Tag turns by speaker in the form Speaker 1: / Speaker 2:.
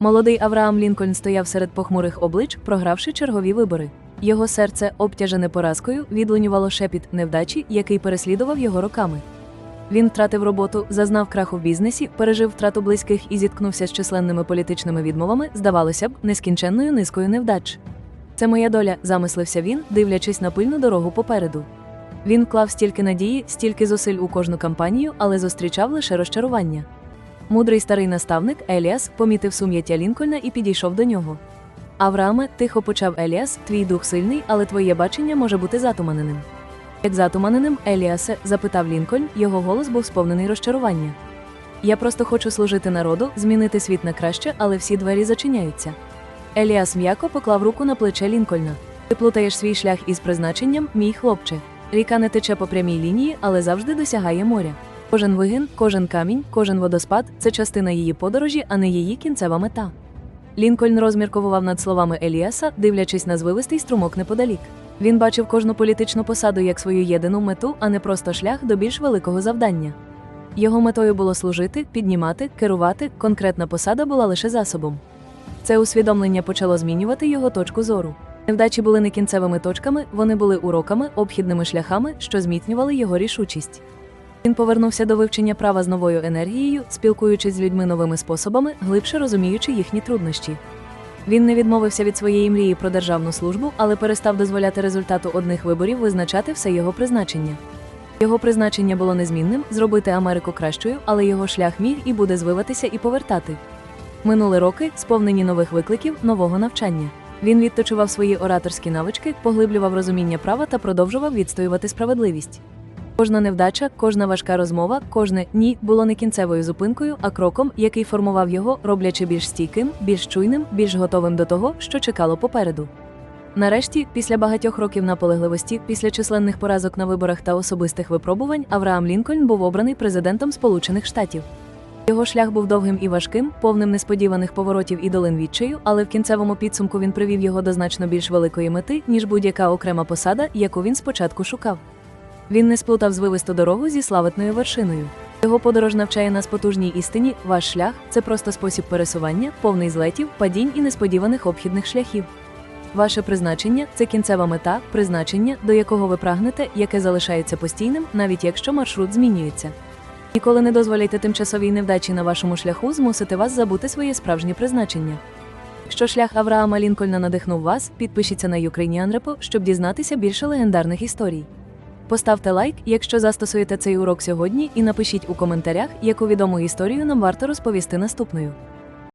Speaker 1: Молодий Авраам Лінкольн стояв серед похмурих облич, програвши чергові вибори. Його серце, обтяжене поразкою, відлунювало шепіт невдачі, який переслідував його роками. Він втратив роботу, зазнав краху в бізнесі, пережив втрату близьких і зіткнувся з численними політичними відмовами, здавалося б, нескінченною низкою невдач. Це моя доля, замислився він, дивлячись на пильну дорогу попереду. Він вклав стільки надії, стільки зусиль у кожну кампанію, але зустрічав лише розчарування. Мудрий старий наставник Еліас помітив сум'яття Лінкольна і підійшов до нього. Аврааме, тихо почав Еліас, твій дух сильний, але твоє бачення може бути затуманеним. Як затуманеним, Еліасе, запитав Лінкольн, його голос був сповнений розчарування. Я просто хочу служити народу, змінити світ на краще, але всі двері зачиняються. Еліас м'яко поклав руку на плече Лінкольна. Ти плутаєш свій шлях із призначенням, мій хлопче. Ріка не тече по прямій лінії, але завжди досягає моря. Кожен вигин, кожен камінь, кожен водоспад це частина її подорожі, а не її кінцева мета. Лінкольн розмірковував над словами Еліаса, дивлячись на звивистий струмок неподалік. Він бачив кожну політичну посаду як свою єдину мету, а не просто шлях до більш великого завдання. Його метою було служити, піднімати, керувати, конкретна посада була лише засобом. Це усвідомлення почало змінювати його точку зору. Невдачі були не кінцевими точками, вони були уроками, обхідними шляхами, що зміцнювали його рішучість. Він повернувся до вивчення права з новою енергією, спілкуючись з людьми новими способами, глибше розуміючи їхні труднощі. Він не відмовився від своєї мрії про державну службу, але перестав дозволяти результату одних виборів визначати все його призначення. Його призначення було незмінним зробити Америку кращою, але його шлях міг і буде звиватися і повертати. Минули роки, сповнені нових викликів, нового навчання. Він відточував свої ораторські навички, поглиблював розуміння права та продовжував відстоювати справедливість. Кожна невдача, кожна важка розмова, кожне ні було не кінцевою зупинкою, а кроком, який формував його, роблячи більш стійким, більш чуйним, більш готовим до того, що чекало попереду. Нарешті, після багатьох років наполегливості, після численних поразок на виборах та особистих випробувань, Авраам Лінкольн був обраний президентом Сполучених Штатів. Його шлях був довгим і важким, повним несподіваних поворотів і долин відчаю, але в кінцевому підсумку він привів його до значно більш великої мети, ніж будь-яка окрема посада, яку він спочатку шукав. Він не сплутав звивисту дорогу зі славетною вершиною. Його подорож навчає нас потужній істині, ваш шлях це просто спосіб пересування, повний злетів, падінь і несподіваних обхідних шляхів. Ваше призначення це кінцева мета, призначення, до якого ви прагнете, яке залишається постійним, навіть якщо маршрут змінюється. Ніколи не дозволяйте тимчасовій невдачі на вашому шляху змусити вас забути своє справжнє призначення. Якщо шлях Авраама Лінкольна надихнув вас, підпишіться на Ukrainian Repo, щоб дізнатися більше легендарних історій. Поставте лайк, якщо застосуєте цей урок сьогодні, і напишіть у коментарях, яку відому історію нам варто розповісти наступною.